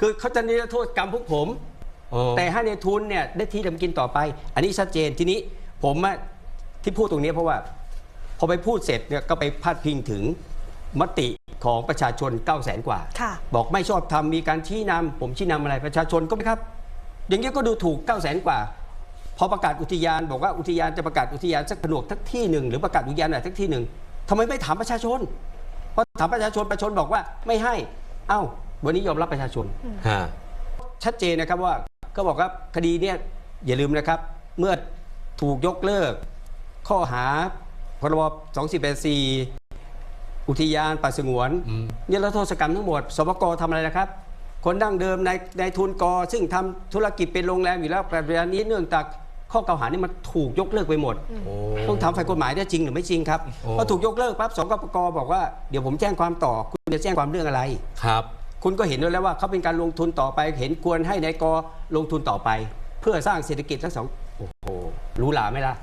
คือเขาจะนิรโทษกรรมพวกผมอ๋อแต่ให้ในทุนเนี่ยได้ที่ทำกินต่อไป อันนี้ชัดเจนทีนี้ผมอะที่พูดตรงนี้เพราะว่า พอไปพูดเสร็จเนี่ยก็ไปพาดพิงถึงมติของประชาชน 9 0 0แสนกว่าค่ะบอกไม่ชอบทำมีการชี้นำผมชี้นำอะไรประชาชนก็ไม่ครับ อย่างนี้ยก็ดูถูก 9 0 0แสนกว่า พอประกาศอุทยาน บอกว่าอุทยานจะประกาศอุทยานสักผนวกทักที่หนึ่งหรือประกาศอุทยานไหนทักที่หนึ่งทำไมไม่ถามประชาชนพอถามประชาชนประชาชนบอกว่าไม่ให้ เอ้า วันนี้ยอมรับประชาชน ฮะ ชัดเจนนะครับว่าก็บอกว่าคดีเนี่ยอย่าลืมนะครับ เมื่อถูกยกเลิก ข้อหาพรบ2484อุทยานป่าสงวนอืม เนี่ยรัฐโทษกรรมทั้งหมดสปกทำอะไรนะครับ คนดั้งเดิมในในทุนกอ ซึ่งทำธุรกิจเป็นโรงแรมอยู่แล้วแต่เวลานี้เนื่องจากข้อกล่าวหานี่มันถูกยกเลิกไปหมด โอ้ ต้องถามฝ่ายกฎหมายได้จริงหรือไม่จริงครับโอ้ พอถูกยกเลิกปั๊บสกปกบอกว่าเดี๋ยวผมแจ้งความต่อ คุณจะแจ้งความเรื่องอะไร ครับ คุณก็เห็นแล้วว่าเขาเป็นการลงทุนต่อไป เห็นควรให้นายกลงทุนต่อไป เพื่อสร้างเศรษฐกิจทั้งสองโอ้โหรู้หลาไหมล่ะ